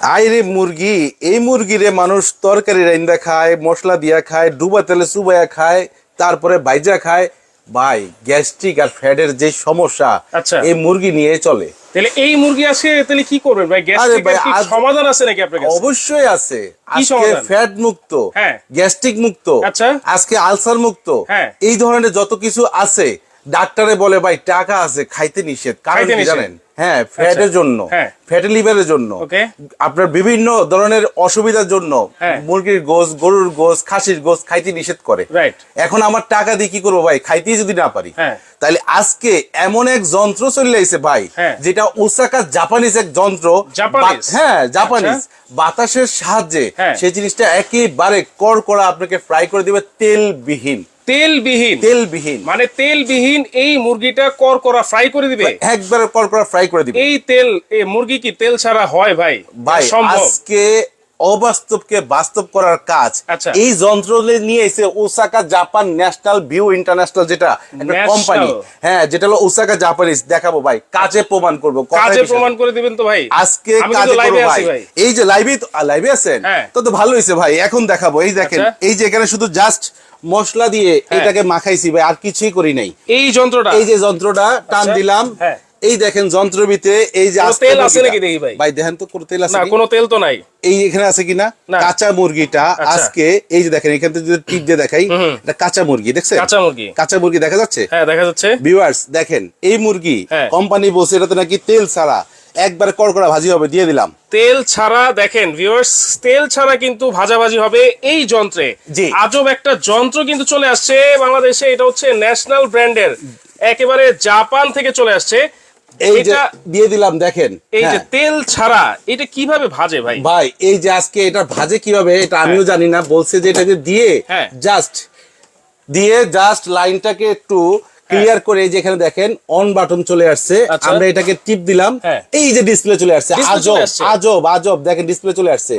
আইরে মুরগি এই মুরগিরে মানুষ তরকারি রাইন্দা খায় মশলা দিয়া খায় ডুবা তেলে চুবাইয়া খায় তারপরে বাইজা খায় ভাই গ্যাস্ট্রিক আর ফ্যাটের যে সমস্যা আচ্ছা। এই মুরগি নিয়ে চলে তাহলে এই মুরগি আজকে তাহলে কি করবেন ভাই গ্যাস্ট্রিক সমাধান আছে নাকি আপনার কাছে অবশ্যই আছে আজকে ফ্যাট মুক্ত হ্যাঁ। গ্যাস্ট্রিক মুক্ত আচ্ছা। আজকে আলসার মুক্ত হ্যাঁ। এই ধরনের যত কিছু আছে ডাক্তারে বলে ভাই টাকা আছে খাইতে নিষেধ কারণ। জানেন হ্যাঁ ফ্যাটের জন্য হ্যাঁ। ফ্যাটি লিভারের জন্য আপনার বিভিন্ন ধরনের অসুবিধার জন্য হ্যাঁ। মুরগির গোস গরুর গোস খাসির গোস খাইতে নিষেধ করে এখন আমার টাকা দিয়ে কি করব ভাই খাইতেই যদি না পারি হ্যাঁ। তাহলে আজকে এমন এক যন্ত্র চলে আইছে ভাই হ্যাঁ। যেটা ওসাকা জাপানিজ এক যন্ত্র হ্যাঁ জাপানিজ আচ্ছা। বাতাসের সাহায্যে হ্যাঁ। সেই জিনিসটা একেবারে কর করা আপনাকে ফ্রাই করে দিবে তেলবিহীন তেলবিহীন। তেলবিহীন। মানে তেলবিহীন এই মুরগিটা কর করা ফ্রাই করে দিবে। একবারে করকরা ফ্রাই করে দিবে। এই তেল এই মুরগি কি তেল ছাড়া হয় ভাই? ভাই আজকে অবাস্তবকে বাস্তব করার কাজ। আচ্ছা। এই যন্ত্র নিয়ে এসে Osaka Japan National view international যেটা কোম্পানি হ্যাঁ যেটা হলো ওসাকা জাপানিজ দেখাবো ভাই কাজে প্রমাণ করব কাজে প্রমাণ করে দিবেন তো ভাই। আজকে কাজে করব ভাই। এই যে লাইভে লাইভে আছেন? হ্যাঁ। তো তো ভালো হয়েছে ভাই এখন দেখাবো। এই দেখেন আচ্ছা। এই যে এখানে শুধু জাস্ট মশলা দিয়ে এটাকে মাখাইছি ভাই আর কিছুই করি নাই। এই যন্ত্রটা? এই যে যন্ত্রটা টান আচ্ছা। দিলাম। হ্যাঁ। এই দেখেন যন্ত্র ভিতরে এই যে তেল আছে নাকি দেখি ভাই? ভাই দেখেন তো কোনো তেল আছে না কোনো তেল তো নাই। এই এখানে আছে কিনা। কাঁচা মুরগিটা আচ্ছা। আজকে এই যে দেখেন এখান থেকে যদি টিপ দিয়ে দেখাই এটা কাঁচা মুরগি দেখছেন? কাঁচা মুরগি। কাঁচা মুরগি দেখা যাচ্ছে? হ্যাঁ দেখা যাচ্ছে। ভিউয়ার্স দেখেন এই মুরগি হ্যাঁ। কোম্পানি বলছে এটাতে নাকি তেল ছাড়া একবারে কড়কড়া ভাজি হবে দিয়ে দিলাম। তেল ছাড়া দেখেন ভিউয়ার্স তেল ছাড়া কিন্তু ভাজাভাজি হবে এই যন্ত্রে। জি। আজব একটা যন্ত্র কিন্তু চলে আসছে বাংলাদেশে এটা হচ্ছে ন্যাশনাল ব্র্যান্ডের। একেবারে জাপান থেকে চলে আসছে। এই যে দিয়ে দিলাম দেখেন এই যে হ্যাঁ। তেল ছাড়া এটা কীভাবে ভাজে ভাই ভাই এই যে আজকে এটা ভাজে কীভাবে এটা আমিও জানি না বলছে যে এটাকে দিয়ে হ্যাঁ। জাস্ট দিয়ে জাস্ট লাইনটাকে একটু ক্লিয়ার করে এই যে এখানে দেখেন অন বাটন চলে আসছে। আচ্ছা। আমরা এটাকে টিপ দিলাম। হ্যাঁ। এই যে ডিসপ্লে চলে আসছে। আজব আজব আজব। দেখেন ডিসপ্লে চলে আসছে।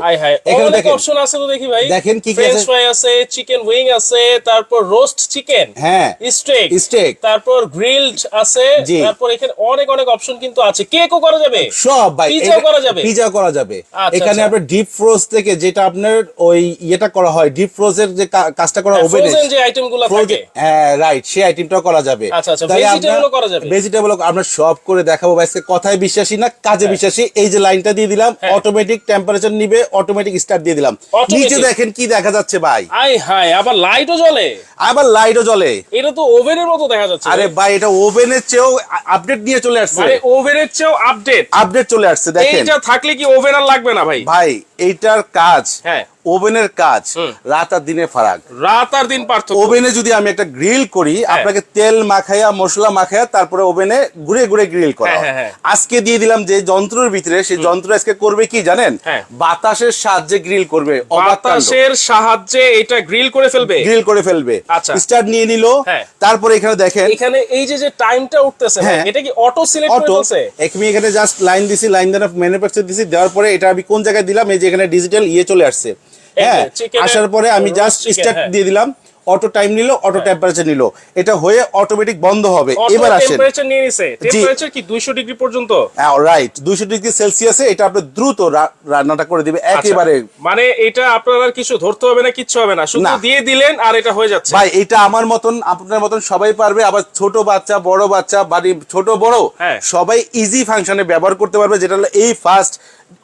এখানে অনেক দেখেন। অপশন আছে তো দেখি ভাই। দেখেন কি কি আছে। ফ্রাই আছে চিকেন উইং আছে তারপর রোস্ট চিকেন হ্যাঁ। Steak Steak। তারপর গ্রিলড আছে তারপর এখানে অনেক অনেক অপশন কিন্তু আছে। কেকও করা যাবে? সব ভাই Pizza ও করা যাবে? পিজা করা যাবে। আচ্ছা, এখানে আচ্ছা। আপনার ডিপ ফ্রোজ থেকে যেটা আপনার ওই ইয়েটা করা হয় ডিপ ফ্রোজের যে কাজটা করা ওভেনে ফ্রোজেন যে আইটেমগুলো থাকে। হ্যাঁ রাইট সেই আইটেমটাও করা যাবে। আচ্ছা, আচ্ছা, তাই vegetable আমরা- যাবে? সব করে দেখাবো আজকে কথায় বিশ্বাসী না কাজে বিশ্বাসী। এই যে লাইনটা দিয়ে দিলাম হ্যাঁ। অটোমেটিক টেম্পারেচার নিবে অটোমেটিক স্টার্ট দিয়ে দিলাম। নিচে দেখেন কি দেখা যাচ্ছে ভাই। আই হাই আবার লাইটও জ্বলে। আবার লাইটও জ্বলে। এটা তো ওভেনের মতো দেখা যাচ্ছে। আরে ভাই এটা ওভেনের চেয়েও আপডেট নিয়ে চলে আসছে। ওভেনের চেয়েও আপডেট আপডেট চলে আসছে দেখেন। এইটা থাকলে কি ওভেন আর লাগবে না ভাই? ভাই এইটার কাজ। হ্যাঁ। ওভেনের কাজ রাত আর দিনে ফারাক। রাত আর দিন পার্থক্য। ওভেনে যদি আমি একটা গ্রিল করি হ্যাঁ। আপনাকে তেল মাখাইয়া মশলা মাখাইয়া তারপরে ওভেনে ঘুরে ঘুরে গ্রিল করা হ্যাঁ, হয়। আজকে দিয়ে দিলাম যে যন্ত্রের ভিতরে সেই যন্ত্র আজকে করবে কি জানেন। বাতাসের সাহায্যে গ্রিল করবে বাতাসের সাহায্যে এটা গ্রিল করে ফেলবে? গ্রিল করে ফেলবে। আচ্ছা। স্টার্ট নিয়ে নিল। তারপরে এখানে দেখেন। এখানে এই যে যে টাইমটা উঠতেছে হ্যাঁ। এটা কি অটো সিলেক্ট অটো ফেলছে আমি এখানে জাস্ট লাইন দিছি লাইন দেওয়ার ম্যানুফ্যাকচার দিছি দেওয়ার পরে এটা আমি কোন জায়গায় দিলাম? এই যে এখানে ডিজিটাল ইয়ে চলে আসছে। হ্যাঁ আসার পরে আমি জাস্ট স্টার্ট হ্যাঁ। দিয়ে দিলাম অটো টাইম নিল অটো টেম্পারেচার নিল। এটা হয়ে অটোমেটিক বন্ধ হবে। এবার আসেন। টেম্পারেচার নিয়ে নিছে। টেম্পারেচার কি 200 ডিগ্রি পর্যন্ত? রাইট দুইশো ডিগ্রি সেলসিয়াসে এটা আপনি দ্রুত রান্নাটা করে দিবে একেবারে। আচ্ছা, মানে এটা আপনার আর কিছু ধরতে হবে না কিচ্ছু হবে না। শুধু দিয়ে দিলেন আর এটা হয়ে যাচ্ছে। ভাই এটা আমার মতন আপনার মতন সবাই পারবে। আবার ছোট বাচ্চা বড় বাচ্চা বাড়ি ছোট বড় হ্যাঁ। সবাই ইজি ফাংশনে ব্যবহার করতে পারবে যেটা হলো এই ফার্স্ট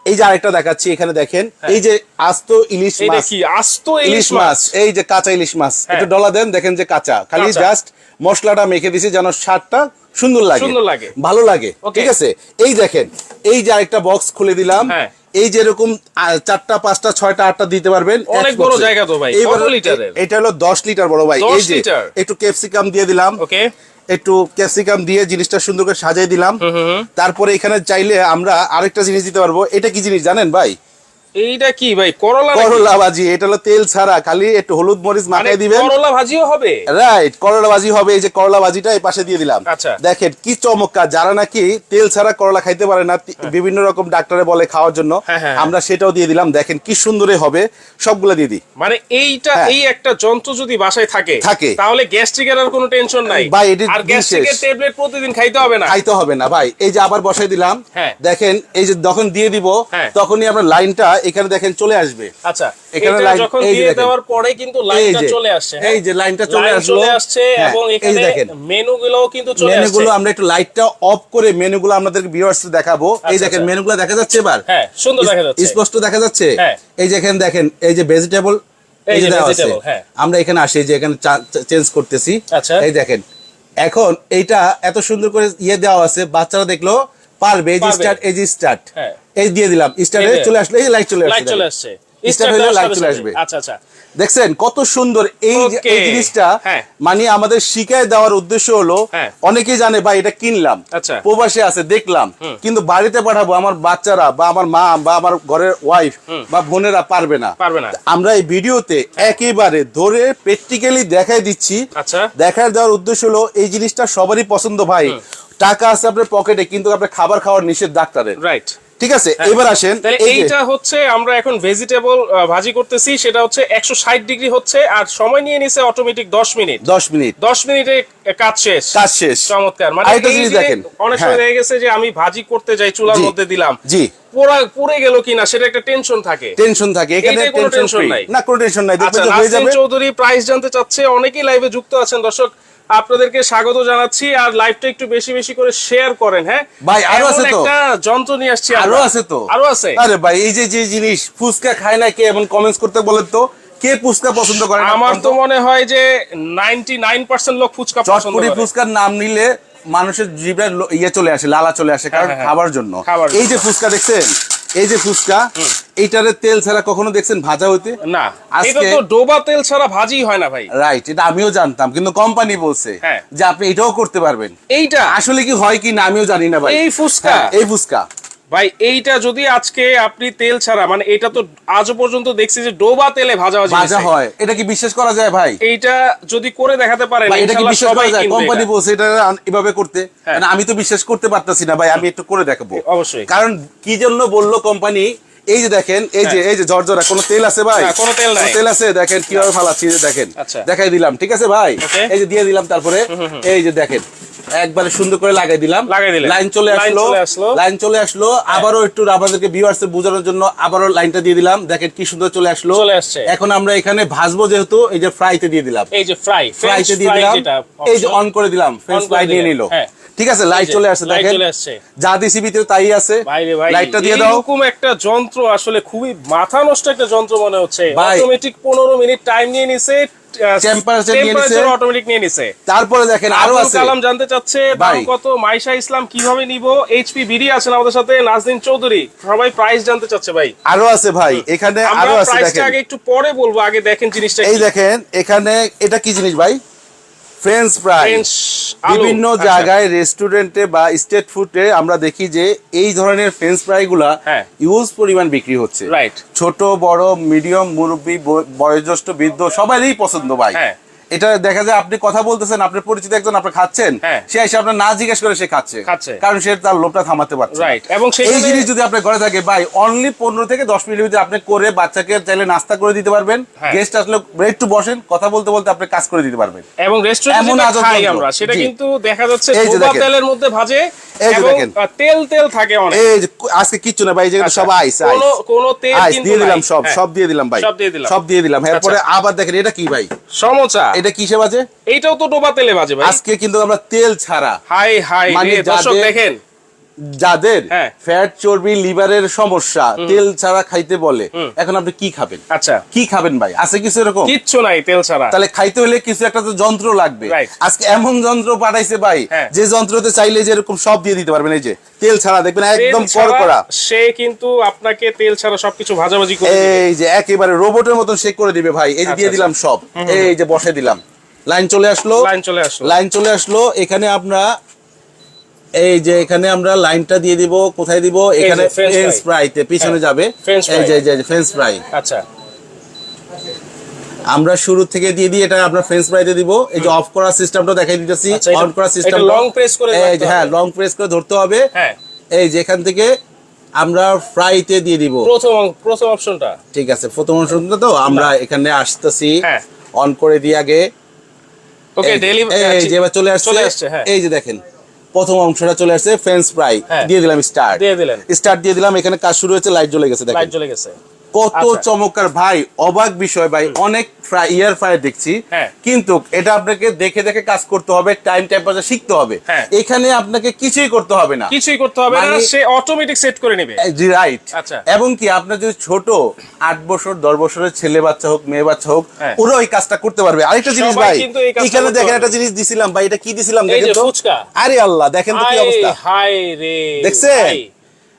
এই যে আরেকটা দেখাচ্ছি এখানে দেখেন এই যে আস্ত ইলিশ মাছ। কি আস্ত ইলিশ মাছ এই যে কাঁচা ইলিশ মাছ। হ্যাঁ। একটু ডলা দেন দেখেন যে কাঁচা। খালি জাস্ট মশলাটা মেখে দিছি যেন স্বাদটা সুন্দর লাগে। সুন্দর লাগে। ভালো লাগে ঠিক আছে? এই দেখেন এই যে আরেকটা বক্স খুলে দিলাম। হ্যাঁ। এই যেরকম আহ, চারটা পাঁচটা ছয়টা আটটা দিতে পারবেন। অনেক বড় জায়গা তো ভাই, এইবার এটা হলো দশ লিটার বড় ভাই। এই যে একটু ক্যাপসিকাম দিয়ে দিলাম। ওকে একটু ক্যাপসিকাম দিয়ে জিনিসটা সুন্দর করে সাজাই দিলাম। তারপরে এখানে চাইলে আমরা আরেকটা জিনিস দিতে পারব। এটা কি জিনিস জানেন ভাই? এইটা কি ভাই করলা করলা ভাজি এটা হলো তেল ছাড়া খালি একটু হলুদ মরিচ মানে মাখাই দিবেন। করলা ভাজিও হবে? রাইট করলা ভাজি হবে এই যে করলা ভাজিটা এই পাশে দিয়ে দিলাম। আচ্ছা। দেখেন কি চমৎকার যারা নাকি তেল ছাড়া করলা খাইতে পারে না বিভিন্ন রকম ডাক্তারে বলে খাওয়ার জন্য হ্যাঁ, হ্যাঁ, আমরা সেটাও দিয়ে দিলাম। দেখেন কি সুন্দরে হবে সবগুলো দিয়ে দিই। মানে এইটা হ্যাঁ। এই একটা যন্ত্র যদি বাসায় থাকে থাকে। তাহলে গ্যাস্ট্রিকের আর কোনো টেনশন নাই। ভাই, এটি আর গ্যাস্ট্রিকের ট্যাবলেট প্রতিদিন খাইতে হবে না। খাইতে হবে না। ভাই এই যে আবার বসাই দিলাম হ্যাঁ। দেখেন এই যে যখন দিয়ে দিব হ্যাঁ। তখনই আপনার লাইনটা এখানে দেখেন চলে আসবে আচ্ছা এখানে লাইন- যখন এই দিয়ে দেখেন। দেওয়ার পরে কিন্তু লাইনটা চলে আসছে হ্যাঁ? এই যে লাইনটা চলে আসলো আসছে হ্যাঁ, এবং এখানে মেনুগুলোও কিন্তু চলে আসছে মেনুগুলো আমরা একটু লাইটটা অফ করে মেনুগুলো আপনাদেরকে ভিউয়ার্স দেখাবো এই আচ্ছা, দেখেন আচ্ছা। মেনুগুলো দেখা যাচ্ছে এবার হ্যাঁ সুন্দর দেখা যাচ্ছে স্পষ্ট দেখা যাচ্ছে। এই যে এখানে দেখেন এই যে ভেজিটেবল এই যে দেওয়া আছে। আমরা এখানে আসি যে এখানে চেঞ্জ করতেছি আচ্ছা। এই দেখেন এখন এইটা এত সুন্দর করে ইয়ে দেওয়া আছে বাচ্চারা দেখল পারবে এই যে স্টার্ট এই যে স্টার্ট হ্যাঁ। এই দিয়ে দিলাম স্টার্টে চলে আসলো এই যে লাইট চলে লাইট চলে। আসছে। Start হলে সাথে চলে আসবে। আচ্ছা আচ্ছা। দেখছেন কত সুন্দর এই এই জিনিসটা হ্যাঁ। মানে আমাদের শিখায় দেওয়ার উদ্দেশ্য হলো হ্যাঁ। অনেকেই জানে ভাই এটা কিনলাম। আচ্ছা। প্রবাসে আছে দেখলাম। কিন্তু বাড়িতে পাঠাবো আমার বাচ্চারা বা আমার মা বা আমার ঘরের ওয়াইফ বা বোনেরা পারবে না। পারবে না। আমরা এই ভিডিওতে একেবারে ধরে প্র্যাকটিক্যালি দেখাই দিচ্ছি। আচ্ছা। দেখার দেওয়ার উদ্দেশ্য হলো এই জিনিসটা সবারই পছন্দ ভাই। টাকা আছে আপনার পকেটে কিন্তু আপনার খাবার খাওয়ার নিষেধ ডাক্তারের। রাইট ঠিক আছে? এবার আসেন তাহলে এইটা হচ্ছে আমরা এখন ভেজিটেবল ভাজি করতেছি সেটা হচ্ছে একশো ষাট ডিগ্রি হচ্ছে আর সময় নিয়ে নিছে অটোমেটিক দশ মিনিট। দশ মিনিট। দশ মিনিটে কাজ শেষ। কাজ শেষ। চমৎকার। মানে জিনিস দেখেন। অনেক সময় হ্যাঁ। গেছে যে আমি ভাজি করতে যাই চুলার মধ্যে দিলাম। জি। পোড়া পুড়ে গেল কিনা সেটা একটা টেনশন থাকে। টেনশন থাকে। এখানে কোনো টেনশন নাই। না কোনো টেনশন নাই। দেখবেন হয়ে যাবে। চৌধুরী প্রাইস জানতে চাচ্ছে অনেকেই লাইভে যুক্ত আছেন দর্শক। আপনাদেরকে স্বাগত জানাচ্ছি আর লাইভটা একটু বেশি বেশি করে শেয়ার করেন হ্যাঁ? ভাই, আরও আছে তো? একটা যন্ত্র নিয়ে আসছি আরও আছে তো। আরও আছে? আরে ভাই এই যে যে জিনিস ফুচকা খায় না কে এমন কমেন্টস করতে বলেন তো। কে ফুচকা পছন্দ করে আমার তো মনে হয় যে 99% লোক ফুচকা পছন্দ করে। ফুচকার নাম নিলে মানুষের জিভে ইয়ে চলে আসে লালা চলে আসে কারণ হ্যাঁ, হ্যাঁ। খাবার জন্য। এই যে ফুচকা দেখছেন? এই যে ফুচকা এইটারে তেল ছাড়া কখনো দেখছেন ভাজা হইতে? না আজকে- এটা তো ডোবা তেল ছাড়া ভাজি হয় না ভাই। রাইট এটা আমিও জানতাম কিন্তু কোম্পানি বলছে হ্যাঁ। যে আপনি এটাও করতে পারবেন। এইটা? আসলে কি হয় কি না আমিও জানি না ভাই। এই ফুচকা? হ্যাঁ, এই ফুচকা। ভাই এইটা যদি আজকে আপনি তেল ছাড়া মানে এটা তো আজও পর্যন্ত দেখছি যে ডোবা তেলে ভাজা ভাজি ভাজা হয়। এটা কি বিশ্বাস করা যায় ভাই? এইটা যদি করে দেখাতে পারেন এটা কি বিশ্বাস করা যায়? কোম্পানি বলছে এটা এভাবে করতে। হ্যাঁ। মানে আমি তো বিশ্বাস করতে পারতাছি না ভাই আমি একটু করে দেখাবো। অবশ্যই। কারণ কি জন্য বলল কোম্পানি এই যে দেখেন এই যে এই যে জর্জরা কোনো তেল আছে ভাই? হ্যাঁ, কোনো তেল নাই। তেল আছে? দেখেন কীভাবে ফালাচ্ছি যে দেখেন। আচ্ছা। দেখাই দিলাম ঠিক আছে ভাই? এই যে দিয়ে দিলাম তারপরে এই যে দেখেন একবারে সুন্দর করে লাগাই দিলাম। লাইন চলে আসলো। হ্যাঁ। লাইন চলে আসলো। আবারও একটু আমাদেরকে ভিউয়ার্স বোঝানোর জন্য আবারও লাইনটা দিয়ে দিলাম। দেখেন কি সুন্দর চলে আসলো। এখন আমরা এখানে ভাজবো যেহেতু এই যে ফ্রাইতে দিয়ে দিলাম। এই যে ফ্রাই ফ্রাইতে দিয়ে দিলাম। এই যে অন করে দিলাম। ফ্রেঞ্চ ফ্রাই নিয়ে দিলেন, নিল। হ্যাঁ। ঠিক আছে লাইট চলে আসছে দেখেন। চলে আসছে। যা দিছি ভিতরে তাই আছে। লাইটটা দিয়ে দাও। এরকম একটা যন্ত্র আসলে খুবই মাথা নষ্ট একটা যন্ত্র মনে হচ্ছে। অটোমেটিক 15 মিনিট টাইম নিয়ে নিছে Temperature নিয়ে নিছে। অটোমেটিক নিয়ে নিছে। তারপরে দেখেন আরও আছে। কালাম জানতে চাচ্ছে দাম। কত? মাইশা ইসলাম কীভাবে নিব? এইচপি বিডি আছেন আমাদের সাথে নাজদিন চৌধুরী। সবাই প্রাইস জানতে চাচ্ছে ভাই। আরও আছে ভাই এখানে আরও আছে প্রাইসটা দেখেন। আগে একটু পরে বলব আগে দেখেন জিনিসটা এই দেখেন এখানে এটা কি জিনিস ভাই? ফ্রেঞ্চ ফ্রাই বিভিন্ন আচ্ছা। জায়গায় রেস্টুরেন্টে বা স্টেট ফুডে আমরা দেখি যে এই ধরনের ফ্রেঞ্চ ফ্রাই গুলা। ইউজ পরিমাণ বিক্রি হচ্ছে ছোট বড় মিডিয়াম মুরব্বী বয়োজ্যেষ্ঠ বৃদ্ধ সবারই পছন্দ ভাই হ্যাঁ। এটা দেখা যায় আপনি কথা বলতেছেন আপনার পরিচিত একজন আপনি খাচ্ছেন হ্যাঁ। সে এসে আপনার না জিজ্ঞেস করে সে খাচ্ছে। কারণ সে তার লোভটা থামাতে পারছে এবং এই জিনিস যদি আপনার ঘরে থাকে ভাই অনলি পনেরো থেকে দশ মিনিটের ভিতরে আপনি করে বাচ্চাকে চাইলে নাস্তা করে দিতে পারবেন হ্যাঁ। গেস্ট আসলে একটু বসেন কথা বলতে বলতে আপনি কাজ করে দিতে পারবেন এবং রেস্টুরেন্টে এমন যেটা খাই আমরা সেটা কিন্তু দেখা যাচ্ছে। তেলের মধ্যে ভাজে। তেল তেল থাকে অনেক এই আজকে কিচ্ছু না ভাই আচ্ছা। সব আইস কোনো তেল দিয়ে দিলাম সব হ্যাঁ। সব দিয়ে দিলাম ভাই সব দিয়ে দিলাম। সব দিয়ে দিলাম এরপরে আচ্ছা। আবার দেখেন এটা কি ভাই সমোচা এটা কিসে বাজে এইটাও তো ডোবা তেলে বাজে ভাই। আজকে কিন্তু আমরা তেল ছাড়া হাই হাই মানে দর্শক দেখেন। যাদের। ফ্যাট চর্বি লিভারের সমস্যা তেল ছাড়া খাইতে বলে এখন আপনি কি খাবেন? আচ্ছা। কি খাবেন ভাই? আছে কিছু এরকম? কিচ্ছু নাই তেল ছাড়া। তাহলে খাইতে হলে কিছু একটা তো যন্ত্র লাগবে। আজকে এমন যন্ত্র পাঠাইছে ভাই হ্যাঁ। যে যন্ত্রতে চাইলে যে এরকম সব দিয়ে দিতে পারবেন এই যে তেল ছাড়া দেখবেন একদম ছাড়া সে কিন্তু আপনাকে তেল ছাড়া সবকিছু ভাজাভাজি করে এই যে একেবারে রোবটের মতন শেক করে দিবে ভাই। এই যে দিয়ে আচ্ছা, দিলাম সব। এই যে বসে দিলাম। লাইন চলে আসলো। লাইন চলে আসলো। লাইন চলে আসলো। এখানে আমরা এই যে এখানে আমরা লাইনটা দিয়ে দিব কোথায় দিব? এখানে। ফ্রেঞ্চ ফ্রাইতে পিছনে হ্যাঁ, যাবে। এই যে যে ফ্রেঞ্চ ফ্রাই আচ্ছা। আমরা শুরু থেকে দিয়ে দিই এটা আমরা ফ্রেঞ্চ ফ্রাইতে দিব। এই যে অফ করার সিস্টেমটা দেখাই দিতেছি। আচ্ছা, অন করার সিস্টেম long press করে এই হ্যাঁ লং প্রেস করে ধরতে হবে। হ্যাঁ। এই যে এখান থেকে আমরা ফ্রাইতে দিয়ে দিব। প্রথম প্রথম অপশনটা ঠিক আছে প্রথম অনুষ্ঠানটা তো আমরা এখানে আসতেছি। হ্যাঁ। অন করে দিয়ে আগে। ওকে ডেলিভারি এই যে এবার চলে আসছে হ্যাঁ। এই যে দেখেন প্রথম অংশটা চলে আসছে ফ্রেঞ্চ ফ্রাই হ্যাঁ। দিয়ে দিলাম স্টার্ট দিয়ে দিলেন। স্টার্ট দিয়ে দিলাম এখানে কাজ শুরু হয়েছে লাইট জ্বলে গেছে লাইট জ্বলে গেছে কত আচ্ছা। চমৎকার ভাই অবাক বিষয় ভাই অনেক ফ্রাই ইয়ার ফ্রাই দেখছি হ্যাঁ। কিন্তু এটা আপনাকে দেখে দেখে কাজ করতে হবে টাইম টেম্পারেচার শিখতে হবে হ্যাঁ। এখানে আপনাকে কিছুই করতে হবে না কিছুই করতে হবে না মানে- সে অটোমেটিক সেট করে নেবে জি রাইট আচ্ছা। এবং কি আপনার যদি ছোট আট বছর দশ বছরের ছেলে বাচ্চা হোক মেয়ে বাচ্চা হোক হ্যাঁ। ওরা ওই কাজটা করতে পারবে আরেকটা জিনিস ভাই এখানে দেখেন একটা জিনিস দিছিলাম ভাই এটা কি দিছিলাম দেখেন তো আরে আল্লাহ দেখেন তো কি অবস্থা হায় রে দেখছেন? ভাই।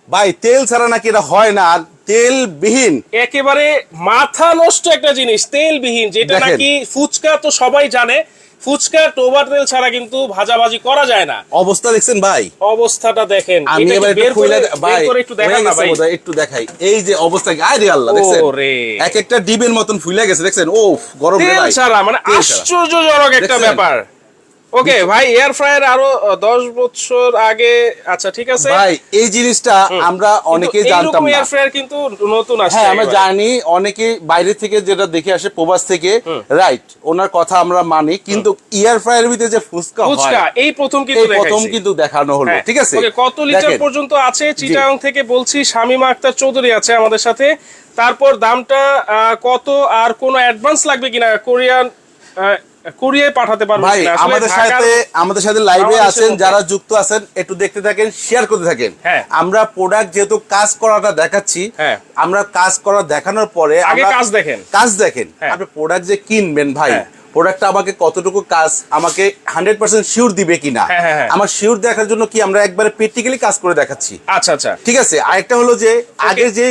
ভাই তেল ছাড়া নাকি এটা হয় না আর তেল বিহীন একেবারে মাথা নষ্ট একটা জিনিস তেলবিহীন যেটা নাকি ফুচকা তো সবাই জানে ফুচকা টোবার তেল ছাড়া কিন্তু ভাজাভাজি করা যায় না। অবস্থা দেখছেন ভাই? অবস্থাটা দেখেন আমি এবার একটু খুলে ভাই একটু দেখান না ভাই। একটু দেখাই। এই যে অবস্থা আরে আল্লাহ দেখছেন। এক একটা ডিবের মতন ফুলে গেছে দেখছেন? ও গরম রে তেল ছাড়া মানে আশ্চর্যজনক একটা ব্যাপার। ওকে ভাই এয়ার ফ্রায়ার আরও আহ, দশ বছর আগে আচ্ছা ঠিক আছে? ভাই এই জিনিসটা আমরা অনেকেই জানতাম না। এয়ার ফ্রায়ার কিন্তু নতুন আসছে হ্যাঁ আমরা জানি অনেকে বাইরে থেকে যেটা দেখে আসে প্রবাস থেকে রাইট ওনার কথা আমরা মানি কিন্তু ইয়ার ফ্রায়ার ভিতরে যে ফুচকা হয় এই প্রথম কিন্তু প্রথম কিন্তু দেখানো হলো হ্যাঁ, ঠিক আছে? ওকে, কত লিটার পর্যন্ত আছে? চিটাং থেকে বলছি শামিমা আক্তার চৌধুরী আছে আমাদের সাথে। তারপর দামটা কত আর কোন অ্যাডভান্স লাগবে কিনা? কোরিয়ান কোরিয়ায় পাঠাতে পারব ভাই আমাদের সাথে আমাদের সাথে লাইভে আছেন যারা যুক্ত আছেন একটু দেখতে থাকেন শেয়ার করতে থাকেন হ্যাঁ। আমরা প্রোডাক্ট যেহেতু কাজ করাটা দেখাচ্ছি হ্যাঁ। আমরা কাজ করা দেখানোর পরে আগে কাজ দেখেন। কাজ দেখেন হ্যাঁ। আপনি প্রোডাক্ট যে কিনবেন ভাই। প্রোডাক্টটা আমাকে কতটুকু কাজ আমাকে হান্ড্রেড পার্সেন্ট শিওর দিবে কিনা। আমার শিওর দেখার জন্য কি আমরা একবারে প্র্যাকটিক্যালি কাজ করে দেখাচ্ছি আচ্ছা আচ্ছা ঠিক আছে আরেকটা হলো যে আগে যে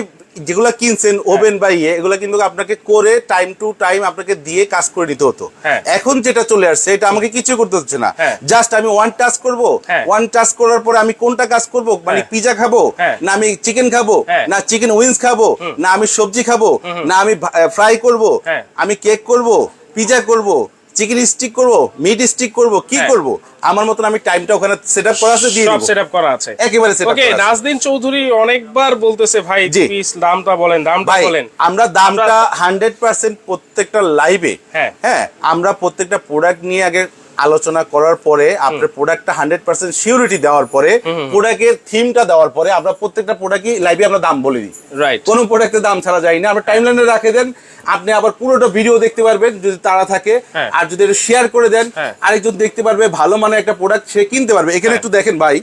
যেগুলা কিনছেন ওভেন বা ইয়ে এগুলা কিন্তু আপনাকে করে টাইম টু টাইম আপনাকে দিয়ে কাজ করে নিতে হতো হ্যাঁ। এখন যেটা চলে আসছে এটা আমাকে কিছু করতে হচ্ছে না হ্যাঁ। জাস্ট আমি ওয়ান টাচ করব হ্যাঁ। ওয়ান টাচ করার পরে আমি কোনটা কাজ করব মানে হ্যাঁ। পিজা খাব হ্যাঁ। না আমি চিকেন খাব হ্যাঁ। না চিকেন উইংস খাব না আমি সবজি খাব না আমি ফ্রাই করব হ্যাঁ। আমি কেক করব পিজা করব চিকেন স্টিক করব মিট স্টিক করব কি হ্যাঁ। করব? আমার মতন আমি টাইমটা ওখানে সেট আপ করা আছে দিয়ে সব সেট সেটআপ করা আছে। একেবারে set up okay Nazdin Chowdhury অনেকবার বলতেছে ভাই প্লিজ দামটা বলেন দামটা বলেন। আমরা দামটা হান্ড্রেড পার্সেন্ট প্রত্যেকটা লাইভে হ্যাঁ। হ্যাঁ আমরা প্রত্যেকটা প্রোডাক্ট নিয়ে আগে আলোচনা করার পরে আপনার প্রোডাক্টটা হান্ড্রেড পার্সেন্ট সিউরিটি দেওয়ার পরে প্রোডাক্টের থিমটা দেওয়ার পরে আমরা প্রত্যেকটা প্রোডাক্টই লাইভে আমরা দাম বলে দিই। রাইট কোনো প্রোডাক্টের দাম ছাড়া যায় না। আমরা টাইম লাইনে রাখে দেন। আপনি আবার পুরোটা ভিডিও দেখতে পারবেন যদি তারা থাকে। হ্যাঁ। আর যদি শেয়ার করে দেন হ্যাঁ। আরেকজন দেখতে পারবে ভালো মানে একটা প্রোডাক্ট সে কিনতে পারবে। এখানে হ্যাঁ। একটু দেখেন ভাই।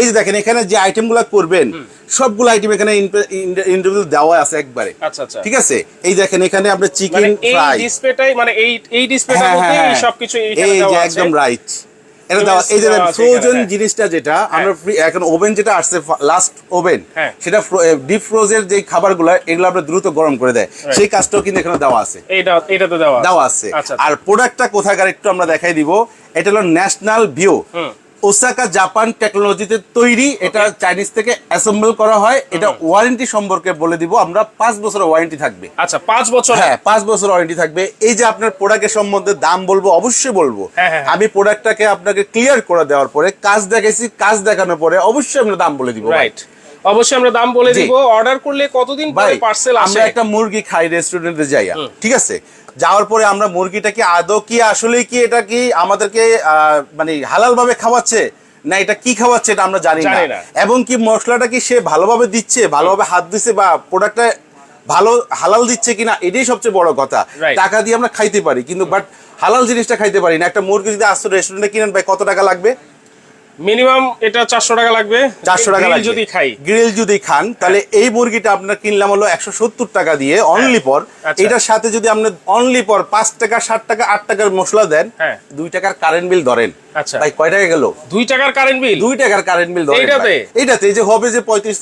এই যে দেখেন এখানে যে আইটেমগুলো করবেন সবগুলো আইটেম এখানে ইন্টারভিউ দেওয়া আছে একবারে। আচ্ছা আচ্ছা। ঠিক আছে? এই দেখেন এখানে আপনার চিকেন ফ্রাই ডিসপ্লেটাই মানে এই এই ডিসপ্লেটার হ্যাঁ মধ্যে হ্যাঁ। সবকিছু এই যে দেওয়া আছে। একদম রাইট এটা দেওয়া এই যে ফ্রোজেন হ্যাঁ। জিনিসটা যেটা আমরা এখন ওভেন যেটা আসছে লাস্ট ওভেন হ্যাঁ। সেটা ডিপ ফ্রোজের যে খাবারগুলো এগুলো আমরা দ্রুত গরম করে দেয়। সেই কাজটাও কিন্তু এখানে দেওয়া আছে। এইটা এইটাতে দেওয়া আছে। দেওয়া আছে। আচ্ছা আর প্রোডাক্টটা কোথাকার একটু আমরা দেখাই দিব। এটা হলো ন্যাশনাল ভিউ। ওসাকা জাপান টেকনোলজিতে তৈরি এটা চাইনিজ থেকে অ্যাসেম্বল করা হয় এটা ওয়ারেন্টি সম্পর্কে বলে দিব আমরা পাঁচ বছরের ওয়ারেন্টি থাকবে। আচ্ছা পাঁচ বছর? হ্যাঁ পাঁচ বছর ওয়ারেন্টি থাকবে। এই যে আপনার প্রোডাক্টের সম্বন্ধে দাম বলব অবশ্যই বলব। হ্যাঁ, হ্যাঁ, হ্যাঁ। আমি প্রোডাক্টটাকে আপনাকে ক্লিয়ার করে দেওয়ার পরে কাজ দেখাইছি কাজ দেখানোর পরে অবশ্যই আমরা দাম বলে দিব রাইট অবশ্যই আমরা দাম বলে। দিব। অর্ডার করলে কতদিন পরে পার্সেল আসে? আমরা একটা মুরগি খাই রেস্টুরেন্টে যাই ঠিক আছে? যাওয়ার পরে আমরা মুরগিটাকে আদৌ কি আসলে কি এটা কি আমাদেরকে মানে হালাল ভাবে খাওয়াচ্ছে? না এটা কি খাওয়াচ্ছে এটা আমরা জানি না। এবং কি মশলাটা কি সে ভালোভাবে দিচ্ছে ভালোভাবে হাত দিচ্ছে বা প্রোডাক্টটা ভালো হালাল দিচ্ছে কিনা এটাই সবচেয়ে বড় কথা। টাকা দিয়ে আমরা খাইতে পারি কিন্তু বাট হালাল জিনিসটা খাইতে পারি না। একটা মুরগি যদি আসতো রেস্টুরেন্টে কিনেন ভাই কত টাকা লাগবে? মিনিমাম এটা চারশো টাকা লাগবে। চারশো টাকা যদি খাই। গ্রিল যদি খান তাহলে এই মুরগিটা আপনার কিনলাম হলো একশো সত্তর টাকা দিয়ে অনলি পর আচ্ছা। এটার সাথে যদি আপনি অনলি পর পাঁচ টাকা ষাট টাকা আট টাকার মশলা দেন হ্যাঁ। দুই টাকার কারেন্ট বিল ধরেন। আচ্ছা। ভাই কয় টাকা গেল? দুই টাকার কারেন্ট বিল দুই টাকার কারেন্ট বিল ধরেন এইটাতে? ভাই। যে হবে যে পঁয়ত্রিশ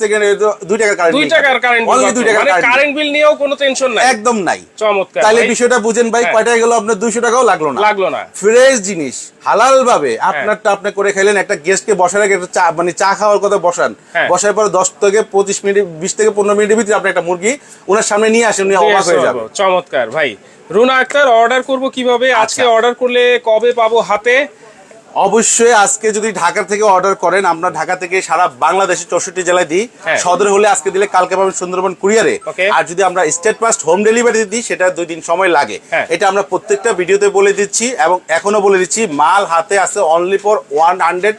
দুই টাকার কারেন্ট দুই টাকার কারেন্ট বিল অনলি দুই টাকার মানে কারেন্ট বিল নিয়েও কোনো টেনশন নাই। একদম নাই। চমৎকার। তাহলে বিষয়টা বুঝেন ভাই হ্যাঁ। কয় টাকা গেল? আপনার দুইশো টাকাও লাগল না। লাগল না। ফ্রেশ জিনিস হালাল ভাবে আপনারটা আপনি করে খাইলেন একটা গেস্টকে বসার আগে একটা চা মানে চা খাওয়ার কথা বসান। হ্যাঁ। বসার পরে দশ থেকে পঁচিশ মিনিট বিশ থেকে পনেরো মিনিটের ভিতরে আপনি একটা মুরগি ওনার সামনে নিয়ে আসেন উনি অবাক হয়ে যাবে। চমৎকার ভাই। রুনা আক্তার অর্ডার করব কীভাবে? আজকে আচ্ছা। অর্ডার করলে কবে পাবো হাতে? অবশ্যই আজকে যদি ঢাকা থেকে অর্ডার করেন আমরা ঢাকা থেকে সারা বাংলাদেশে চৌষট্টি জেলায় দিই। হ্যাঁ। সদর হলে আজকে দিলে কালকে পাবেন সুন্দরবন কুরিয়ারে। আর যদি আমরা স্টেট ফাস্ট হোম ডেলিভারি দিই সেটা দুই দিন সময় লাগে। হ্যাঁ। এটা আমরা প্রত্যেকটা ভিডিওতে বলে দিচ্ছি এবং এখনও বলে দিচ্ছি মাল হাতে আছে only for one hundred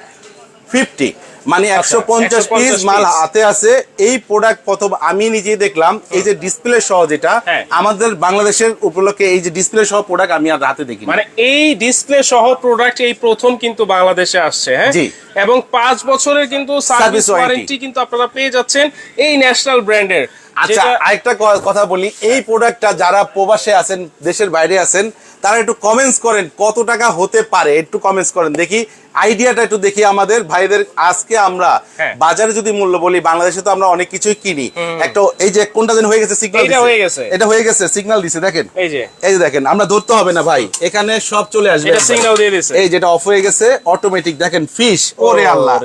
fifty. মানে একশো পঞ্চাশ পিস মাল হাতে আছে। এই প্রোডাক্ট প্রথম আমি নিজেই দেখলাম। এই যে ডিসপ্লে সহ যেটা হ্যাঁ। আমাদের বাংলাদেশের উপলক্ষে এই যে ডিসপ্লে সহ প্রোডাক্ট আমি আর হাতে দেখি মানে এই ডিসপ্লে সহ প্রোডাক্ট এই প্রথম কিন্তু বাংলাদেশে আসছে হ্যাঁ? জি। এবং পাঁচ বছরের কিন্তু সার্ভিস ওয়ারেন্টি কিন্তু আপনারা পেয়ে যাচ্ছেন এই ন্যাশনাল ব্র্যান্ডের আচ্ছা আরেকটা কথা বলি। এই প্রোডাক্টটা যারা প্রবাসে আছেন দেশের বাইরে আছেন তারা একটু কমেন্টস করেন কত টাকা হতে পারে একটু কমেন্টস করেন। দেখি আইডিয়াটা একটু দেখি আমাদের ভাইদের। আজকে আমরা হ্যাঁ। বাজারে যদি মূল্য বলি বাংলাদেশে তো আমরা অনেক কিছুই কিনি। একটা এই যে কোনটা দিন হয়ে গেছে সিগন্যাল এইটা হয়ে গেছে। এটা হয়ে গেছে সিগন্যাল দিছে দেখেন। এই যে। এই যে দেখেন আমরা ধরতে হবে না ভাই। এখানে সব চলে আসবে। এটা সিগন্যাল দিয়ে দিছে। এই যেটা অফ হয়ে গেছে অটোমেটিক দেখেন ফিশ ওরে আল্লাহ।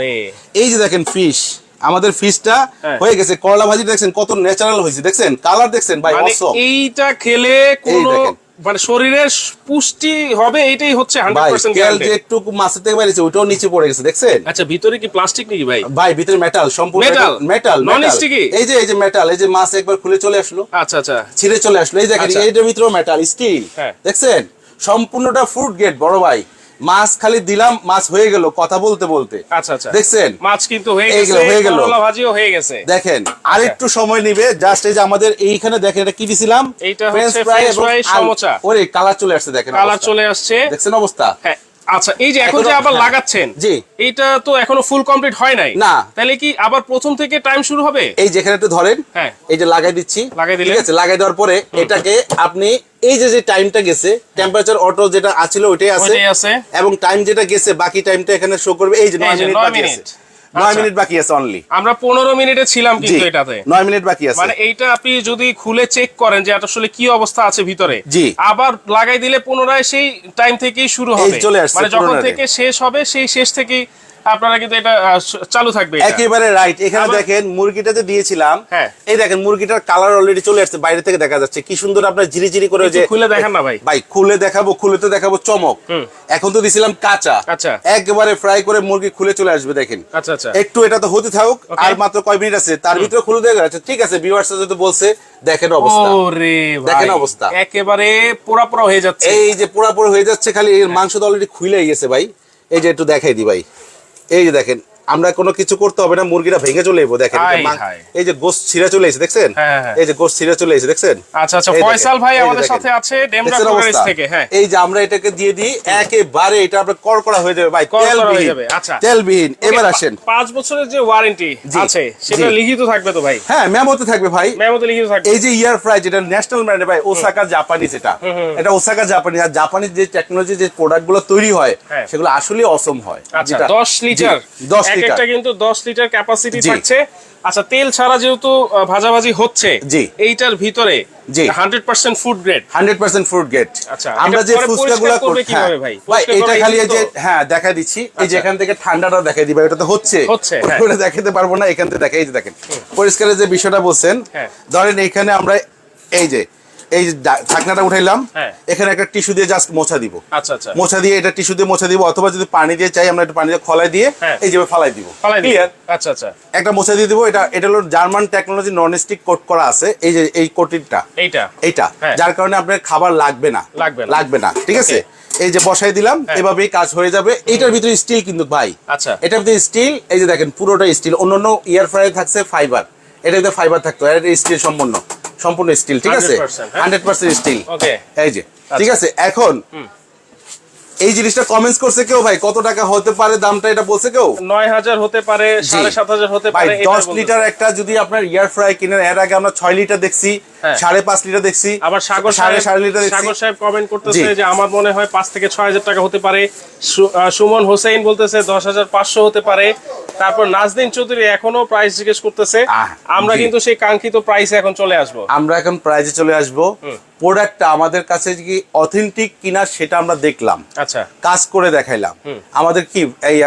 এই যে দেখেন ফিশ আমাদের ফিশটা হ্যাঁ। হয়ে গেছে। করলা ভাজি দেখছেন কত ন্যাচারাল হয়েছে। দেখছেন? কালার দেখছেন ভাই মানে এইটা খেলে কোনো। মানে শরীরের পুষ্টি হবে এইটাই হচ্ছে হান্ড্রেড ভাই পার্সেন্ট তেল যে একটু মাছের থেকে বেরিয়েছে ওইটাও নিচে পড়ে গেছে দেখছেন? আচ্ছা ভিতরে কি প্লাস্টিক নাকি ভাই? ভাই ভিতরে মেটাল সম্পূর্ণ মেটাল মেটাল নন স্টিকি এই যে এই যে মেটাল এই যে মাছ একবার খুলে চলে আসলো। আচ্ছা আচ্ছা। ছিঁড়ে চলে আসলো। এই দেখেন আচ্ছা। এইটার ভিতরেও মেটাল স্টিল হ্যাঁ। দেখছেন? সম্পূর্ণটা ফুড গেট বড় ভাই। মাছ খালি দিলাম মাছ হয়ে গেল কথা বলতে বলতে। আচ্ছা আচ্ছা। দেখছেন? মাছ কিন্তু হয়ে গেছে হয়ে গেলো। ভাজিও হয়ে গেছে। দেখেন আর একটু সময় নিবে জাস্ট এই যে আমাদের এইখানে দেখেন এটা কি দিছিলাম? এইটা হচ্ছে। ওরে কালার চলে আসছে দেখেন কালার চলে আসছে। দেখছেন অবস্থা? হ্যাঁ। আচ্ছা এই যে এখন যে আবার হ্যাঁ। লাগাচ্ছেন জি। এইটা তো এখনও ফুল কমপ্লিট হয় নাই না। তাহলে কি আবার প্রথম থেকে টাইম শুরু হবে এই যেখানে একটু ধরেন হ্যাঁ। এই যে লাগাই দিচ্ছি লাগাই। ঠিক আছে লাগাই দেওয়ার পরে এটাকে আপনি এই যে যে টাইমটা গেছে টেম্পারেচার অটো যেটা আছিল ওইটাই আছে এবং টাইম যেটা গেছে বাকি টাইমটা এখানে শো করবে এই যে এই নয় যে মিনিট বাকি আছে নয় আচ্ছা। মিনিট বাকি আছে অনলি আমরা পনেরো মিনিটে ছিলাম কিন্তু এটাতে। নয় মিনিট বাকি আছে। মানে এইটা আপনি যদি খুলে চেক করেন যে এটা আসলে কি অবস্থা আছে ভিতরে জি। আবার লাগাই দিলে পুনরায় সেই টাইম থেকেই শুরু হবে। চলে আসছে মানে যখন থেকে শেষ হবে সেই শেষ থেকেই আপনারা কিন্তু এটা চালু থাকবে একেবারে রাইট এখানে দেখেন মুরগিটা যে দিয়েছিলাম হ্যাঁ। এই দেখেন মুরগিটার কালার অলরেডি চলে আসছে বাইরে থেকে দেখা যাচ্ছে। কি সুন্দর আপনার ঝিরি করে যে খুলে দেখেন না ভাই। ভাই খুলে দেখাবো খুলে তো দেখাবো চমক। এখন তো দিছিলাম কাঁচা। আচ্ছা। একেবারে ফ্রাই করে মুরগি খুলে চলে আসবে দেখেন। আচ্ছা আচ্ছা। একটু এটা তো হতে থাকুক আর মাত্র কয় মিনিট আছে তার ভিতরে খুলে দেওয়া গেছে ঠিক আছে ভিউয়ার্স যদি বলছে দেখেন অবস্থা। ওরে ভাই দেখেন অবস্থা। একেবারে পোড়া পোড়া হয়ে যাচ্ছে। এই যে পুরাপুরি হয়ে যাচ্ছে খালি এর মাংস তো অলরেডি খুলে গেছে ভাই। এই যে একটু দেখাই দি ভাই। এই যে দেখেন আমরা কোনো কিছু করতে হবে না মুরগিটা ভেঙে চলে যাব দেখেন এই যে হায় হায়। গোস্ত ছিঁড়ে চলে এসেছে দেখছেন? হ্যাঁ, হ্যাঁ। এই যে গোস্ত ছিঁড়ে চলে এসেছে দেখছেন? আচ্ছা আচ্ছা ফয়সাল ভাই আমাদের সাথে আছে ডেমরা কোকারিস থেকে হ্যাঁ। এই যে আমরা এটাকে দিয়ে দিই একেবারে এটা আপনার কড়কড়া হয়ে যাবে ভাই হয়ে তেলবিহীন। আচ্ছা। তেলবিহীন। এবার আসেন। পা- পাঁচ বছরের যে ওয়ারেন্টি আছে সেটা লিখিত থাকবে তো ভাই? হ্যাঁ মেমোতে থাকবে ভাই। মেমোতে লিখিত থাকবে। এই যে ইয়ার ফ্রাই যেটা ন্যাশনাল ব্র্যান্ড ভাই ওসাকা জাপানিজ এটা এটা ওসাকা জাপানিজ আর জাপানিজ যে টেকনোলজি যে প্রোডাক্টগুলো তৈরি হয় হ্যাঁ। সেগুলো আসলে অসম হয়। আচ্ছা যেটা- দশ লিটার জি, দশ এক একটা কিন্তু দশ লিটার ক্যাপাসিটি থাকছে আচ্ছা তেল ছাড়া যেহেতু ভাজাভাজি হচ্ছে জি। এইটার ভিতরে জি। Hundred percent food grade hundred percent fruit get আচ্ছা, আমরা যে করবে কীভাবে ভাই? ভাই এটা খালি এই যে হ্যাঁ দেখা দিচ্ছি এই যে আচ্ছা। এখান থেকে ঠান্ডাটা দেখাই দিবা এটা তো হচ্ছে হচ্ছে, হ্যাঁ। ওটা দেখাতে পারব না এখান থেকে দেখা এই যে দেখেন পরিষ্কারের যে বিষয়টা বলছেন হ্যাঁ। ধরেন এখানে আমরা এই যে এই ঢাকনাটা উঠাইলাম হ্যাঁ। এখানে একটা টিস্যু দিয়ে জাস্ট মোছা দিব। আচ্ছা আচ্ছা। মোছা দিয়ে এটা টিস্যু দিয়ে মোছা দিব অথবা যদি পানি দিয়ে চাই আমরা একটু পানি দিয়ে খলাই দিয়ে হ্যাঁ। এই যে ফালাই দিব। ক্লিয়ার আচ্ছা আচ্ছা। একটা মোছা দিয়ে দিব এটা এটা হলো German technology non stick coat করা আছে এই যে এই কোটিংটা এইটা। এইটা। হ্যাঁ। যার কারণে আপনার খাবার লাগবে না। লাগবে না। লাগবে না ঠিক আছে? এই যে বসাই দিলাম। এভাবেই কাজ হয়ে যাবে। এটার ভিতরে স্টিল কিন্তু ভাই। আচ্ছা। এটার ভিতরে স্টিল এই যে দেখেন পুরোটা স্টিল অন্যান্য ইয়ার ফ্রাই থাকছে ফাইবার এটা ভিতরে ফাইবার থাকতো এটা স্টিল সম্পূর্ণ। সম্পূর্ণ স্টিল ঠিক আছে? 100%। হান্ড্রেড পার্সেন্ট স্টিল এই যে ঠিক আছে? এখন এই জিনিসটা কমেন্টস করছে কেউ ভাই? কত টাকা হতে পারে? দামটা এটা বলছে কেউ? নয় হাজার হতে পারে সাড়ে সাত হাজার হতে পারে দশ। লিটার একটা যদি আপনার ইয়ার ফ্রাই কিনেন এর আগে আমরা ছয় লিটার দেখছি হ্যাঁ। সাড়ে পাঁচ লিটার দেখছি আবার সাগর সাড়ে সাড়ে লিটার দেখছি। সাগর সাহেব কমেন্ট করতেছে যে আমার মনে হয় পাঁচ থেকে ছয় হাজার টাকা হতে পারে। সুমন হোসেন বলতেছে দশ হাজার পাঁচশো হতে পারে। তারপর নাজদিন চৌধুরী এখনও প্রাইস জিজ্ঞেস করতেছে। আমরা কিন্তু সেই কাঙ্ক্ষিত প্রাইসে এখন চলে আসব। আমরা এখন প্রাইজে চলে আসব। প্রোডাক্টটা আমাদের কাছে কি অথেন্টিক কিনা সেটা আমরা দেখলাম। আচ্ছা। কাজ করে দেখাইলাম। আমাদের কি এই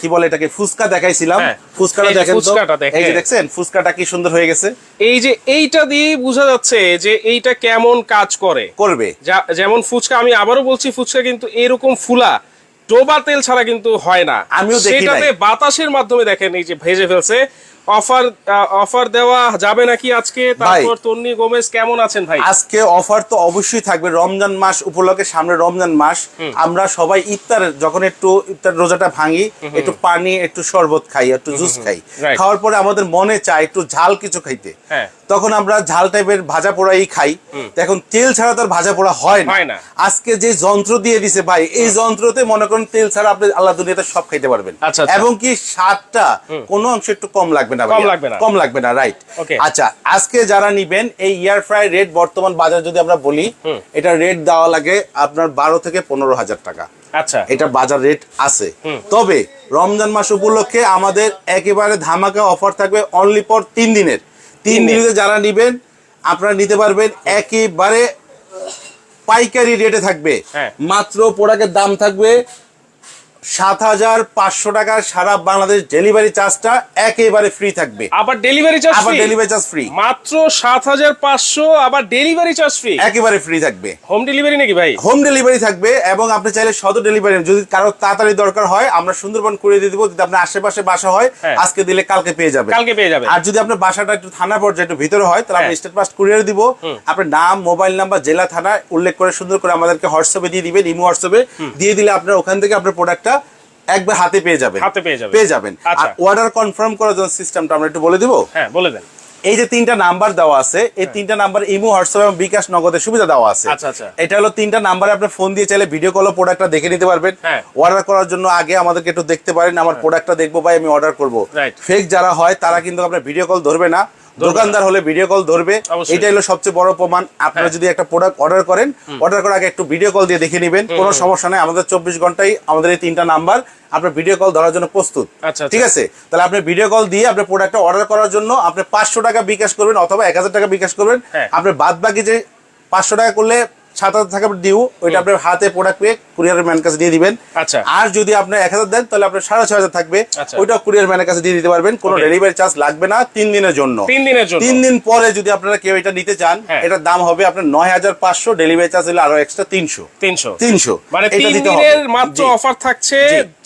কি বলে এটাকে ফুচকা দেখাইছিলাম। হ্যাঁ। যে দেখেন তো। এই যে দেখছেন ফুচকাটা কি সুন্দর হয়ে গেছে। এই যে এইটা দিয়ে বোঝা যাচ্ছে যে এইটা কেমন কাজ করে। করবে। যা- যেমন ফুচকা আমি আবারও বলছি ফুচকা কিন্তু এরকম ফুলা ডোবা তেল ছাড়া কিন্তু হয় না। আমিও দেখি সেটাতে বাতাসের মাধ্যমে দেখেন এই যে ভেজে ফেলছে। অফার অফার দেওয়া যাবে নাকি আজকে? তারপর তন্নি গোমেজ কেমন আছেন ভাই? আজকে অফার তো অবশ্যই থাকবে। রমজান মাস উপলক্ষে সামনে রমজান মাস। আমরা সবাই ইফতার যখন একটু ইফতার রোজাটা ভাঙি একটু পানি একটু শরবত খাই একটু জুস খাই। খাওয়ার পরে আমাদের মনে চায় একটু ঝাল কিছু খাইতে। হ্যাঁ। তখন আমরা ঝাল টাইপের ভাজা পোড়াই খাই। এখন তেল ছাড়া তো আর ভাজা পোড়া হয় না। আজকে যে যন্ত্র দিয়ে দিছে ভাই এই যন্ত্রতে মনে করেন তেল ছাড়া আপনি আল্লাহ দুনিয়াতে সব খাইতে পারবেন। আচ্ছা, আচ্ছা। এবং কি স্বাদটা কোনো অংশ একটু কম লাগবে না। কম লাগবে না। কম লাগবে না রাইট আচ্ছা আজকে যারা নিবেন এই ইয়ার ফ্রাই রেট বর্তমান বাজার যদি আমরা বলি এটা রেট দেওয়া লাগে আপনার বারো থেকে পনেরো হাজার টাকা। আচ্ছা। এটা বাজার রেট আছে। তবে রমজান মাস উপলক্ষে আমাদের একেবারে ধামাকা অফার থাকবে অনলি পর তিন দিনের। তিন। দিনে। যারা নিবেন আপনারা নিতে পারবেন একেবারে পাইকারি রেটে থাকবে। হ্যাঁ। মাত্র প্রোডাক্টের দাম থাকবে সাত হাজার পাঁচশো টাকা সারা বাংলাদেশ ডেলিভারি চার্জটা একেবারে ফ্রি থাকবে। আবার ডেলিভারি চার্জ আবার ডেলিভারি চার্জ ফ্রি মাত্র সাত হাজার পাঁচশো আবার ডেলিভারি চার্জ ফ্রি একেবারে ফ্রি থাকবে। হোম ডেলিভারি নাকি ভাই? হোম ডেলিভারি থাকবে এবং আপনি চাইলে সদর ডেলিভারি যদি কারও তাড়াতাড়ি দরকার হয় আমরা সুন্দরবন করে দিয়ে দিব। যদি আপনার আশেপাশে বাসা হয় হ্যাঁ। আজকে দিলে কালকে পেয়ে যাবে কালকে পেয়ে যাবে আর যদি আপনার বাসাটা একটু থানা পর্যায়ে একটু ভিতরে হয় তাহলে আমরা হ্যাঁ। স্টেট পাস্ট কুরিয়ার দিব আপনার নাম মোবাইল নাম্বার জেলা থানা উল্লেখ করে সুন্দর করে আমাদেরকে হোয়াটসঅ্যাপে দিয়ে দিবেন ইমো হোয়াটসঅ্যাপে দিয়ে দিলে আপনার ওখান থেকে আপনার প্রোডাক্টটা একবার হাতে পেয়ে যাবেন হাতে পেয়ে যাবেন। পেয়ে যাবেন আর আচ্ছা। অর্ডার কনফার্ম করার জন্য সিস্টেমটা আমরা একটু বলে দিব হ্যাঁ বলে দেন এই যে তিনটা নাম্বার দেওয়া আছে এই তিনটা নাম্বার ইমো হোয়াটসঅ্যাপ এবং বিকাশ নগদের সুবিধা দেওয়া আছে আচ্ছা, আচ্ছা। এটা হলো তিনটা নাম্বারে আপনি ফোন দিয়ে চাইলে ভিডিও কল প্রোডাক্টটা দেখে নিতে পারবেন হ্যাঁ। অর্ডার করার জন্য আগে আমাদেরকে একটু দেখতে পারেন আমার প্রোডাক্টটা দেখব ভাই আমি অর্ডার করব. ফেক যারা হয় তারা কিন্তু আপনার ভিডিও কল ধরবে না দোকানদার হলে ভিডিও কল ধরবে এটাই এটা হলো সবচেয়ে বড় প্রমাণ। আপনারা হ্যাঁ। যদি একটা প্রোডাক্ট অর্ডার করেন অর্ডার করার আগে একটু ভিডিও কল দিয়ে দেখে নেবেন কোনো সমস্যা নাই আমাদের চব্বিশ ঘন্টায় আমাদের এই তিনটা নাম্বার আপনার ভিডিও কল ধরার জন্য প্রস্তুত। আচ্ছা, ঠিক আছে? তাহলে আপনি ভিডিও কল দিয়ে আপনার প্রোডাক্টটা অর্ডার করার জন্য আপনি পাঁচশো টাকা বিকাশ করবেন অথবা এক হাজার টাকা বিকাশ করবেন। হ্যাঁ। আপনার বাদ বাকি যে পাঁচশো টাকা করলে সাত হাজার ডিউ ওইটা আপনার হাতে প্রোডাক্ট পেয়ে কুরিয়ারের ম্যান কাছে দিয়ে দিবেন। আচ্ছা। আর যদি আপনি এক হাজার দেন তাহলে আপনার সাড়ে ছয় হাজার থাকবে। ওইটা কুরিয়ার ম্যানের কাছে দিয়ে দিতে পারবেন। কোনো ডেলিভারি চার্জ লাগবে না তিন দিনের জন্য। তিন দিনের জন্য। তিন দিন পরে যদি আপনারা কেউ এটা নিতে চান হ্যাঁ। এটার দাম হবে আপনার নয় হাজার পাঁচশো ডেলিভারি চার্জ হলে আরও এক্সট্রা তিনশো। তিনশো। তিনশো। মানে তিন দিনের মাত্র অফার থাকছে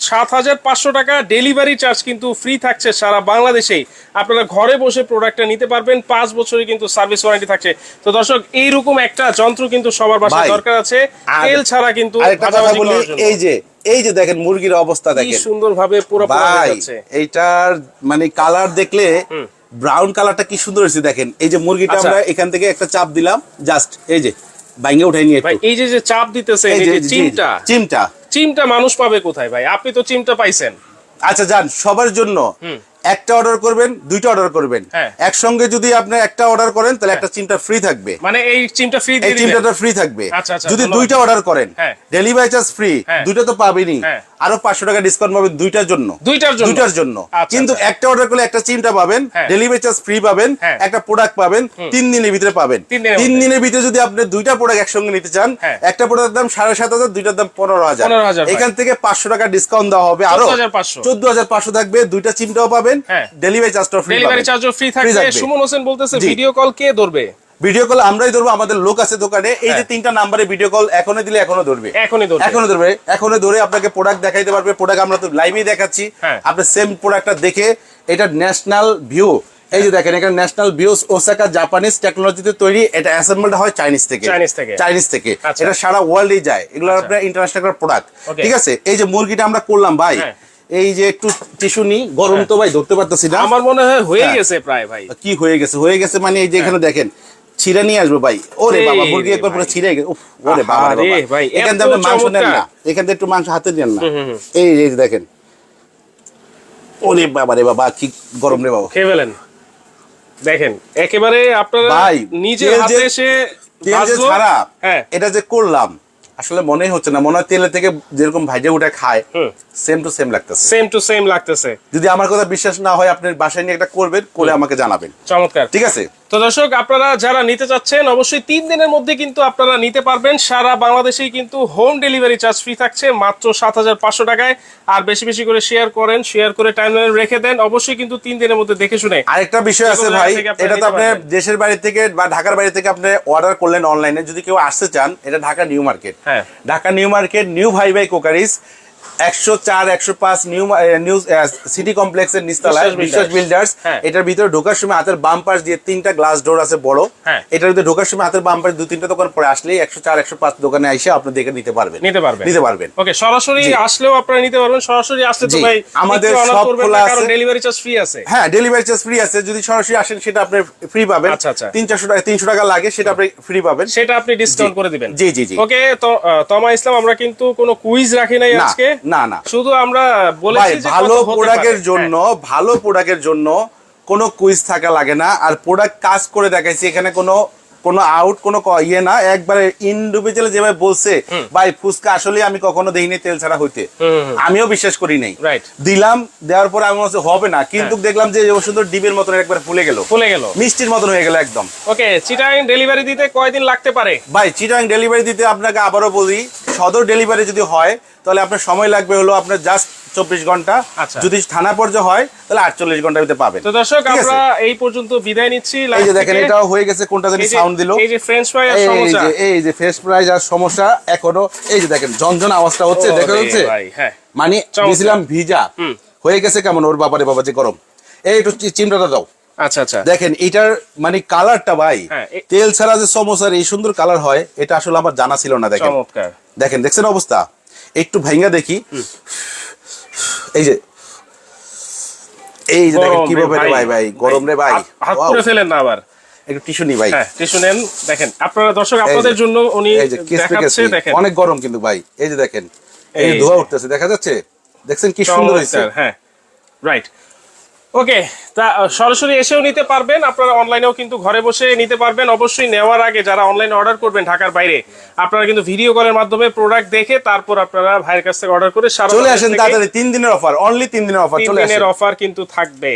সাত হাজার পাঁচশো টাকা ডেলিভারি চার্জ কিন্তু ফ্রি থাকছে সারা বাংলাদেশেই। আপনারা ঘরে বসে প্রোডাক্টটা নিতে পারবেন পাঁচ বছরই কিন্তু সার্ভিস ওয়ারেন্টি থাকছে। তো দর্শক এইরকম একটা যন্ত্র কিন্তু সবার বাসায় দরকার আছে তেল ছাড়া কিন্তু। এই যে এই যে দেখেন মুরগির অবস্থা দেখেন। সুন্দর ভাবে পুরো এইটার মানে কালার দেখলে ব্রাউন কালারটা কি সুন্দর হয়েছে দেখেন। এই যে মুরগিটা আচ্ছা। আমরা এখান থেকে একটা চাপ দিলাম জাস্ট এই যে বাইঙ্গে উঠাই নিয়ে এই যে যে চাপ দিতেছে এই যে চিমটা। চিমটা। চিমটা মানুষ পাবে কোথায় ভাই? আপনি তো চিমটা পাইছেন। আচ্ছা যান সবার জন্য একটা অর্ডার করবেন দুইটা অর্ডার করবেন হ্যাঁ। একসঙ্গে যদি আপনি একটা অর্ডার করেন তাহলে একটা চিমটা ফ্রি থাকবে মানে এই চিমটা ফ্রি এই চিমটাটা ফ্রি থাকবে আচ্ছা, আচ্ছা, যদি দুইটা অর্ডার করেন হ্যাঁ। ডেলিভারি চার্জ ফ্রি হ্যাঁ। দুইটা তো পাবেনই হ্যাঁ। আরও পাঁচশো টাকা ডিসকাউন্ট পাবেন দুইটার জন্য দুইটার জন্য? দুইটার জন্য আচ্ছা, কিন্তু। একটা অর্ডার করলে একটা চিমটা পাবেন হ্যাঁ। ডেলিভারি চার্জ ফ্রি পাবেন হ্যাঁ। একটা প্রোডাক্ট পাবেন তিন দিনের ভিতরে পাবেন তিন দিনের ভিতরে যদি আপনি দুইটা প্রোডাক্ট একসঙ্গে নিতে চান হ্যাঁ। একটা প্রোডাক্টের দাম সাড়ে সাত হাজার দুইটার দাম পনেরো হাজার এখান থেকে পাঁচশো টাকা ডিসকাউন্ট দেওয়া হবে আরও 14,500 চোদ্দ হাজার পাঁচশো থাকবে দুইটা চিমটাও পাবেন হ্যাঁ। ডেলিভারি চার্জটাও ফ্রি ডেলিভারি চার্জও ফ্রি থাকবে। সুমন হোসেন বলতেছে ভিডিও কল কে ধরবে? ভিডিও কল আমরাই ধরবো আমাদের লোক আছে দোকানে। এই যে হ্যাঁ। তিনটা নাম্বারে ভিডিও কল এখনও দিলে এখনও ধরবে। এখনই ধরবে। এখনও ধরবে। এখনও ধরে আপনাকে প্রোডাক্ট দেখাইতে পারবে। প্রোডাক্ট আমরা তো লাইভেই দেখাচ্ছি। হ্যাঁ। আপনি সেম প্রোডাক্টটা দেখে এটা ন্যাশনাল ভিউ এই যে দেখেন এখানে ন্যাশনাল ভিউস ওসাকা জাপানিজ টেকনোলজিতে তৈরি। এটা অ্যাসেম্বলড হয় চাইনিজ থেকে। চাইনিজ থেকে। চাইনিজ থেকে। আচ্ছা। এটা সারা ওয়ার্ল্ডেই যায়। এগুলো আচ্ছা। আপনার ইন্টারন্যাশনাল প্রোডাক্ট ঠিক আছে? এই যে মুরগিটা আমরা করলাম ভাই। হ্যাঁ। এই যে একটু টিস্যু নি গরম তো ভাই ধরতে পারতেছি না। আমার মনে হয় হয়ে হ্যাঁ। গেছে প্রায় ভাই। কি হয়ে গেছে? হয়ে গেছে মানে এই যে এখানে দেখেন ছিঁড়ে নিয়ে আসব ভাই। ওরে বাবা মুরগি একবার পুরো ছিঁড়ে গেছে। উফ, ওরে বাবা ভাই, এখান থেকে মাংস নেন না। এখান থেকে একটু মাংস হাতে নেন না। এই এই যে দেখেন। ওরে বাবা রে বাবা কি গরম রে বাবা। খেয়ে ফেলেন। দেখেন একেবারে আপনারা ভাই, তেল হাতে এসে তেল যে ছাড়া হ্যাঁ। এটা যে করলাম আসলে মনে হচ্ছে না। মনে হয় তেলে থেকে যেরকম ভাইজে উঠে খায় সেম টু সেম লাগতেছে। সেম টু সেম লাগতেছে। যদি আমার কথা বিশ্বাস না হয় আপনি বাসায় নিয়ে একটা করবেন করে আমাকে জানাবেন। চমৎকার। ঠিক আছে? তো দর্শক আপনারা যারা নিতে চাচ্ছেন অবশ্যই তিন দিনের মধ্যে কিন্তু আপনারা নিতে পারবেন। সারা বাংলাদেশেই কিন্তু হোম ডেলিভারি চার্জ ফ্রি থাকছে মাত্র সাত হাজার পাঁচশো টাকায়। আর বেশি বেশি করে শেয়ার করেন শেয়ার করে টাইম রেখে দেন অবশ্যই কিন্তু তিন দিনের মধ্যে দেখে শুনে। আরেকটা বিষয় আছে ভাই এটা তো আপনি দেশের বাড়ি থেকে বা ঢাকার বাড়ি থেকে আপনি অর্ডার করলেন অনলাইনে যদি কেউ আসতে চান এটা ঢাকা নিউ মার্কেট। হ্যাঁ। ঢাকা নিউ মার্কেট নিউ ভাই ভাই কোকারিস। একশো চার একশো পাঁচ নিউ নিউ সিটি কমপ্লেক্সের নিস্তালায় বিশ্বাস বিশ্বাস বিল্ডার্স হ্যাঁ। এটার ভিতরে ঢোকার সময় হাতের বাম পাশ দিয়ে তিনটা গ্লাস ডোর আছে বড়। হ্যাঁ। এটার ভিতরে ঢোকার সময় হাতের বাম পাশ দু তিনটা দোকান পরে আসলেই একশো চার একশো পাঁচ দোকানে এসে আপনি দেখে নিতে পারবেন। নিতে পারবেন। নিতে পারবেন। ওকে সরাসরি আসলেও আপনারা নিতে পারবেন। সরাসরি আসলে তো ভাই আমাদের সব খোলা আছে। ডেলিভারি চার্জ ফ্রি আছে। হ্যাঁ ডেলিভারি চার্জ ফ্রি আছে। যদি সরাসরি আসেন সেটা আপনি ফ্রি পাবেন। আচ্ছা, আচ্ছা। তিন চারশো টাকা তিনশো টাকা লাগে সেটা আপনি ফ্রি পাবেন। সেটা আপনি ডিসকাউন্ট করে দিবেন। জি, জি, জি। ওকে তো তমা ইসলাম আমরা কিন্তু কোনো কুইজ রাখি নাই আজকে। না, না। শুধু আমরা বলেছি যে ভালো প্রোডাক্টের জন্য হ্যাঁ। ভালো প্রোডাক্টের জন্য কোনো কুইজ থাকা লাগে না আর প্রোডাক্ট কাজ করে দেখাইছি এখানে কোনো কোনো আউট কোনো ইয়ে না একবারে ইন্ডিভিজুয়াল যেভাবে বলছে ভাই ফুচকা আসলে আমি কখনো দেখিনি তেল ছাড়া হইতে। আমিও বিশ্বাস করি নাই। দিলাম দেওয়ার পরে আমি বলছি হবে না। কিন্তু দেখলাম যে সুন্দর ডিবের মতন একবার ফুলে গেল। ফুলে গেল। মিষ্টির মতন হয়ে গেল একদম। ওকে চিটাং ডেলিভারি দিতে কয়দিন লাগতে পারে? ভাই চিটাং ডেলিভারি দিতে আপনাকে আবারও বলি সদর ডেলিভারি যদি হয় তাহলে আপনার সময় লাগবে হলো আপনার জাস্ট চব্বিশ ঘণ্টা। আচ্ছা। যদি থানা পর্যায়ে হয় তাহলে আটচল্লিশ ঘণ্টার ভিতরে পাবেন। তো দর্শক আমরা এই পর্যন্ত বিদায় নিচ্ছি। এই যে দেখেন এটাও হয়ে গেছে কোনটা জানি সাউন্ড দিল। এই যে ফ্রেঞ্চ ফ্রাই আর এই যে এই যে ফেস প্রাইজ আর সমস্যা এখনও এই যে দেখেন ঝনঝন আওয়াজটা হচ্ছে দেখা যাচ্ছে? হ্যাঁ। মানে। দিয়েছিলাম ভিজা। হয়ে গেছে কেমন ওর বাবারে বাবা যে গরম। এই একটু চিমটাটা দাও। আচ্ছা আচ্ছা। দেখেন এটার মানে কালারটা ভাই হ্যাঁ, তেল ছাড়া যে সমোসার এই সুন্দর কালার হয় এটা আসলে আমার জানা ছিল না দেখেন। দেখেন দেখছেন অবস্থা? একটু ভাইঙ্গা দেখি। এই যে এই যে দেখেন কীভাবে রে ভাই। ভাই গরম রে ভাই। হাত- পুরো ফেলেন না আবার। একটু টিস্যু নি ভাই। হ্যাঁ টিস্যু নেন দেখেন। আপনারা দর্শক আপনাদের জন্য উনি দেখাচ্ছে দেখেন। অনেক গরম কিন্তু ভাই। এই যে দেখেন এই ধোয়া উঠতেছে দেখা যাচ্ছে? দেখছেন কি সুন্দর হয়েছে? হ্যাঁ। রাইট ওকে তা সরাসরি এসেও নিতে পারবেন। আপনারা অনলাইনেও কিন্তু ঘরে বসে নিতে পারবেন। অবশ্যই নেওয়ার আগে যারা অনলাইনে অর্ডার করবেন ঢাকার বাইরে আপনারা কিন্তু ভিডিও কলের মাধ্যমে প্রোডাক্ট দেখে তারপর আপনারা ভাইয়ের কাছ থেকে অর্ডার করে সারা চলে আসেন তাড়াতাড়ি। তিন দিনের অফার অনলি তিন দিনের অফার তিন দিনের অফার কিন্তু থাকবে।